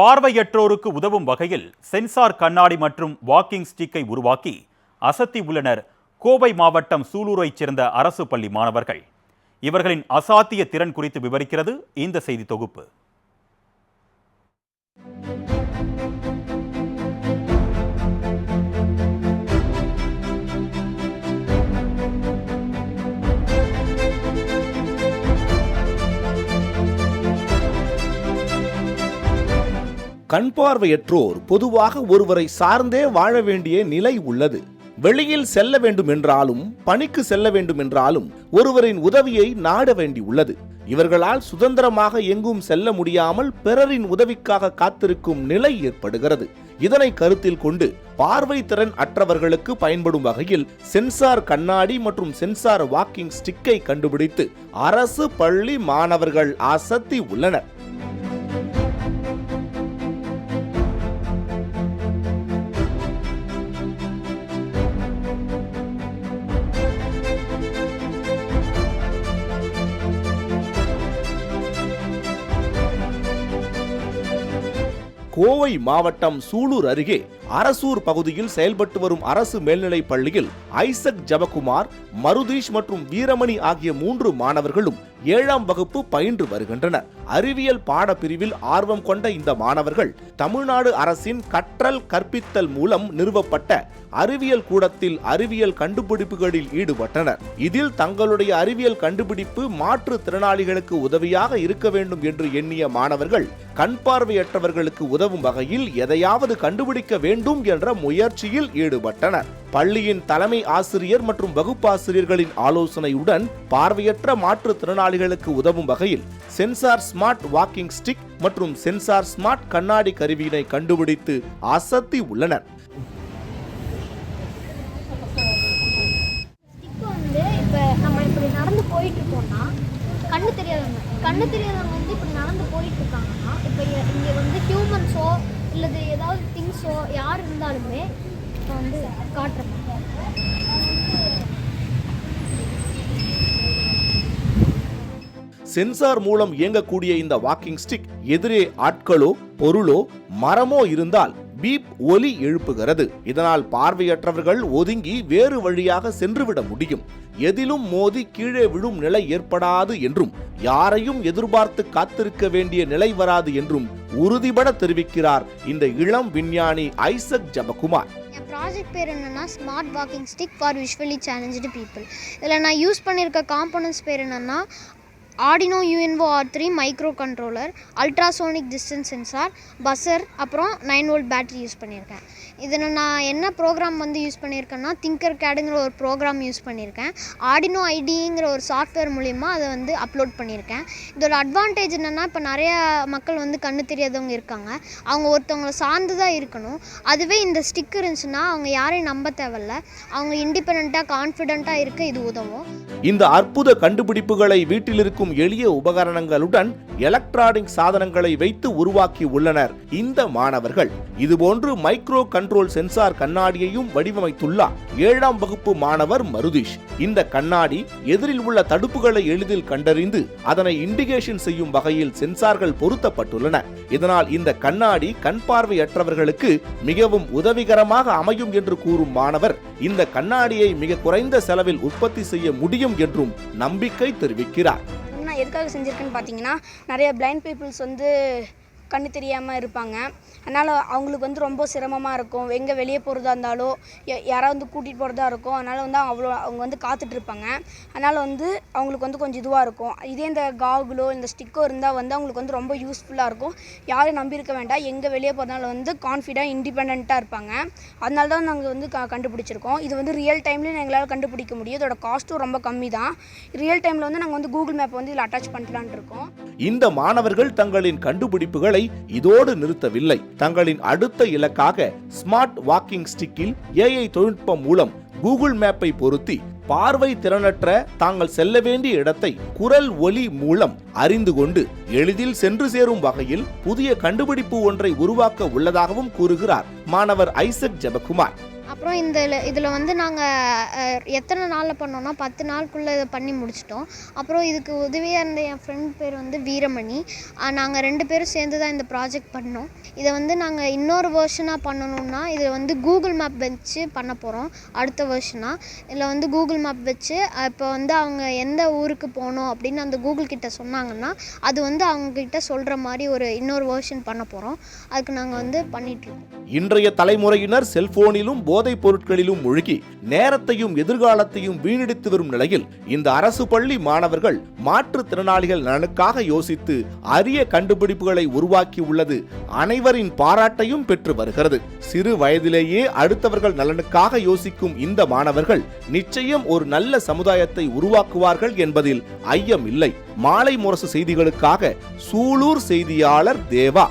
பார்வையற்றோருக்கு உதவும் வகையில் சென்சார் கண்ணாடி மற்றும் வாக்கிங் ஸ்டிக்கை உருவாக்கி அசத்தி உள்ளனர் கோவை மாவட்டம் சூலூரைச் சேர்ந்த அரசு பள்ளி மாணவர்கள். இவர்களின் அசாத்திய திறன் குறித்து விவரிக்கிறது இந்த செய்தி தொகுப்பு. கண் பார்வையற்றோர் பொதுவாக ஒருவரை சார்ந்தே வாழ வேண்டிய நிலை உள்ளது. வெளியில் செல்ல வேண்டும் என்றாலும் பணிக்கு செல்ல வேண்டும் என்றாலும் ஒருவரின் உதவியை நாட வேண்டி உள்ளது. இவர்களால் சுதந்திரமாக எங்கும் செல்ல முடியாமல் பிறரின் உதவிக்காக காத்திருக்கும் நிலை ஏற்படுகிறது. இதனை கருத்தில் கொண்டு பார்வை திறன் அற்றவர்களுக்கு பயன்படும் வகையில் சென்சார் கண்ணாடி மற்றும் சென்சார் வாக்கிங் ஸ்டிக்கை கண்டுபிடித்து அரசு பள்ளி மாணவர்கள் அசத்தி உள்ளனர். கோவை மாவட்டம் சூலூர் அருகே அரசூர் பகுதியில் செயல்பட்டு வரும் அரசு மேல்நிலைப் பள்ளியில் ஐசக் ஜபகுமார் மருதீஷ் மற்றும் வீரமணி ஆகிய மூன்று மாணவர்களும் ஏழாம் வகுப்பு பயின்று வருகின்றனர். அறிவியல் பாடப்பிரிவில் ஆர்வம் கொண்ட இந்த மாணவர்கள் தமிழ்நாடு அரசின் கற்றல் கற்பித்தல் மூலம் நிறுவப்பட்ட அறிவியல் கூடத்தில் அறிவியல் கண்டுபிடிப்புகளில் ஈடுபட்டனர். இதில் தங்களுடைய அறிவியல் கண்டுபிடிப்பு மாற்றுத்திறனாளிகளுக்கு உதவியாக இருக்க வேண்டும் என்று எண்ணிய மாணவர்கள் கண் பார்வையற்றவர்களுக்கு உதவும் வகையில் எதையாவது கண்டுபிடிக்க வேண்டும் என்ற முயற்சியில் ஈடுபட்டனர். பள்ளியின் தலைமை ஆசிரியர் மற்றும் வகுப்பாசிரியர்களின் ஆலோசனையுடன் பார்வையற்ற மாற்றுத்திறனாளிகளுக்கு உதவும் வகையில் சென்சார் ஸ்மார்ட் வாக்கிங் ஸ்டிக் மற்றும் சென்சார் ஸ்மார்ட் கண்ணாடி கருவியினை கண்டுபிடித்து அசத்தி உள்ளனர். போயிட்டு இருக்கோம்னா கண்ணு தெரியாதவங்க கண்ணு தெரியாதவங்க வந்து இப்படி நடந்து போயிட்டு இருக்காங்கன்னா இப்போ இங்கே வந்து ஹியூமன்ஸோ இல்லது ஏதாவது திங்ஸோ யார் இருந்தாலுமே இப்போ வந்து காட்டுறேன். சென்சார் மூலம் இயங்கக்கூடிய இந்த வாக்கிங் ஸ்டிக் எதிரே ஆட்களோ பொருளோ மரமோ இருந்தால் பீப் ஒலி எழுப்புகிறது. இதனால் பார்வையற்றவர்கள் ஒதுங்கி வேறு வழியாக சென்றுவிட முடியும். எதிலும் மோதி கீழே விழும் நிலை ஏற்படாது என்றும் யாரையும் எதிர்பார்த்து காத்திருக்க வேண்டிய நிலை வராது என்றும் உறுதிபட தெரிவிக்கிறார் இந்த இளம் விஞ்ஞானி ஐசக் ஜபகுமார். என் ப்ராஜெக்ட் பேர் என்னென்னா smart walking stick for visually challenge people இதில் நான் யூஸ் பண்ணியிருக்க காம்போனன்ட்ஸ் பேர் என்னென்னா Arduino UNO R three micro controller ultrasonic distance sensor buzzer அப்புறம் நைன் வோல்ட் பேட்டரி யூஸ் பண்ணியிருக்கேன் இதில் நான் என்ன ப்ரோக்ராம் வந்து யூஸ் பண்ணியிருக்கேன்னா திங்கர் கேடுங்கிற ஒரு ப்ரோக்ராம் யூஸ் பண்ணியிருக்கேன். ஆடினோ ஐடிங்கிற ஒரு சாஃப்ட்வேர் மூலிமா அதை வந்து அப்லோட் பண்ணியிருக்கேன். இதோட அட்வான்டேஜ் என்னென்னா இப்போ நிறையா மக்கள் வந்து கண்ணு தெரியாதவங்க இருக்காங்க. அவங்க ஒருத்தவங்களை சார்ந்து தான் இருக்கணும். அதுவே இந்த ஸ்டிக் இருந்துச்சுன்னா அவங்க யாரையும் நம்ப தேவையில்ல. அவங்க இண்டிபெண்ட்டாக கான்ஃபிடென்ட்டாக இருக்க இது உதவும். இந்த அற்புத கண்டுபிடிப்புகளை வீட்டில் இருக்கும் எளிய உபகரணங்களுடன் எலக்ட்ரானிக் சாதனங்களை வைத்து உருவாக்கி உள்ளனர் இந்த மாணவர்கள். இதுபோன்று மைக்ரோ கண்ட்ரோல் சென்சார் கண்ணாடியையும் வடிவமைத்துள்ளார். ஏழாம் வகுப்பு மாணவர் மருதீஷ். இந்த கண்ணாடி எதிரில் உள்ள தடுப்புகளை எளிதில் கண்டறிந்து அதனை இண்டிகேஷன் செய்யும் வகையில் சென்சார்கள் பொருத்தப்பட்டுள்ளன. இதனால் இந்த கண்ணாடி கண் பார்வையற்றவர்களுக்கு மிகவும் உதவிகரமாக அமையும் என்று கூறும் மாணவர் இந்த கண்ணாடியை மிக குறைந்த செலவில் உற்பத்தி செய்ய முடியும் என்றும் நம்பிக்கை தெரிவிக்கிறார். நான் எதுக்காக செஞ்சுருக்கேன்னு பார்த்தீங்கன்னா நிறைய பிளைண்ட் பீப்புள்ஸ் வந்து கண்ணு தெரியாமல் இருப்பாங்க. அதனால் அவங்களுக்கு வந்து ரொம்ப சிரமமாக இருக்கும். எங்கே வெளியே போகிறதா இருந்தாலோ யா- யாராவது வந்து கூட்டிகிட்டு போகிறதா இருக்கும். அதனால் வந்து அவ்வளோ அவங்க வந்து காத்துட்ருப்பாங்க அதனால் வந்து அவங்களுக்கு வந்து கொஞ்சம் இதுவாக இருக்கும். இதே இந்த காகுலோ இந்த ஸ்டிக்கோ இருந்தால் வந்து அவங்களுக்கு வந்து ரொம்ப யூஸ்ஃபுல்லாக இருக்கும். யாரையும் நம்பியிருக்க வேண்டாம். எங்கே வெளியே போகிறதுனால வந்து கான்ஃபிடென்ட் இண்டிபெண்ட்டாக இருப்பாங்க. அதனால தான் நாங்கள் வந்து க கண்டுபிடிச்சிருக்கோம். இது வந்து ரியல் டைம்லேயும் எங்களால் கண்டுபிடிக்க முடியும். இதோட காஸ்ட்டும் ரொம்ப கம்மி தான் ரியல் டைமில் வந்து நாங்கள் வந்து கூகுள் மேப் வந்து இதில் அட்டாச் பண்ணலான்னு இருக்கோம். இந்த மாணவர்கள் தங்களின் கண்டுபிடிப்புகளை இதோடு நிறுத்தவில்லை. தங்களின் அடுத்த இலக்காக ஸ்மார்ட் வாக்கிங் ஸ்டிக்கில் ஏஐ தொழில்நுட்பம் மூலம் கூகுள் மேப்பை பொருத்தி பார்வை திறனற்ற தாங்கள் செல்ல வேண்டிய இடத்தை குரல் ஒலி மூலம் அறிந்து கொண்டு எளிதில் சென்று சேரும் வகையில் புதிய கண்டுபிடிப்பு ஒன்றை உருவாக்க உள்ளதாகவும் கூறுகிறார் மாணவர் ஐசக் ஜெபகுமார். அப்புறம் இந்த இதில் வந்து நாங்கள் எத்தனை நாளில் பண்ணோன்னா பத்து நாளுக்குள்ளே இதை பண்ணி முடிச்சிட்டோம். அப்புறம் இதுக்கு உதவியாக இருந்த என் ஃப்ரெண்ட் பேர் வந்து வீரமணி. நாங்கள் ரெண்டு பேரும் சேர்ந்து தான் இந்த ப்ராஜெக்ட் பண்ணோம். இதை வந்து நாங்கள் இன்னொரு வேர்ஷனாக பண்ணணும்னா இதில் வந்து கூகுள் மேப் வச்சு பண்ண போகிறோம் அடுத்த வேர்ஷனாக இதில் வந்து கூகுள் மேப் வச்சு இப்போ வந்து அவங்க எந்த ஊருக்கு போகணும் அப்படின்னு அந்த கூகுள் கிட்ட சொன்னாங்கன்னா அது வந்து அவங்கக்கிட்ட சொல்கிற மாதிரி ஒரு இன்னொரு வேர்ஷன் பண்ண போகிறோம் அதுக்கு நாங்கள் வந்து பண்ணிகிட்ருக்கோம் இன்றைய தலைமுறையினர் செல்போனிலும் போதைப் பொருட்களிலும் மூழ்கி நேரத்தையும் எதிர்காலத்தையும் வீணடித்து வரும் நிலையில் இந்த அரசு பள்ளி மாணவர்கள் மாற்றுத்திறனாளிகள் நலனுக்காக யோசித்து அரிய கண்டுபிடிப்புகளை உருவாக்கி உள்ளது அனைவரின் பாராட்டையும் பெற்று வருகிறது. சிறு வயதிலேயே அடுத்தவர்கள் நலனுக்காக யோசிக்கும் இந்த மாணவர்கள் நிச்சயம் ஒரு நல்ல சமுதாயத்தை உருவாக்குவார்கள் என்பதில் ஐயம் இல்லை மாலை முரசு செய்திகளுக்காக சூலூர் செய்தியாளர் தேவா.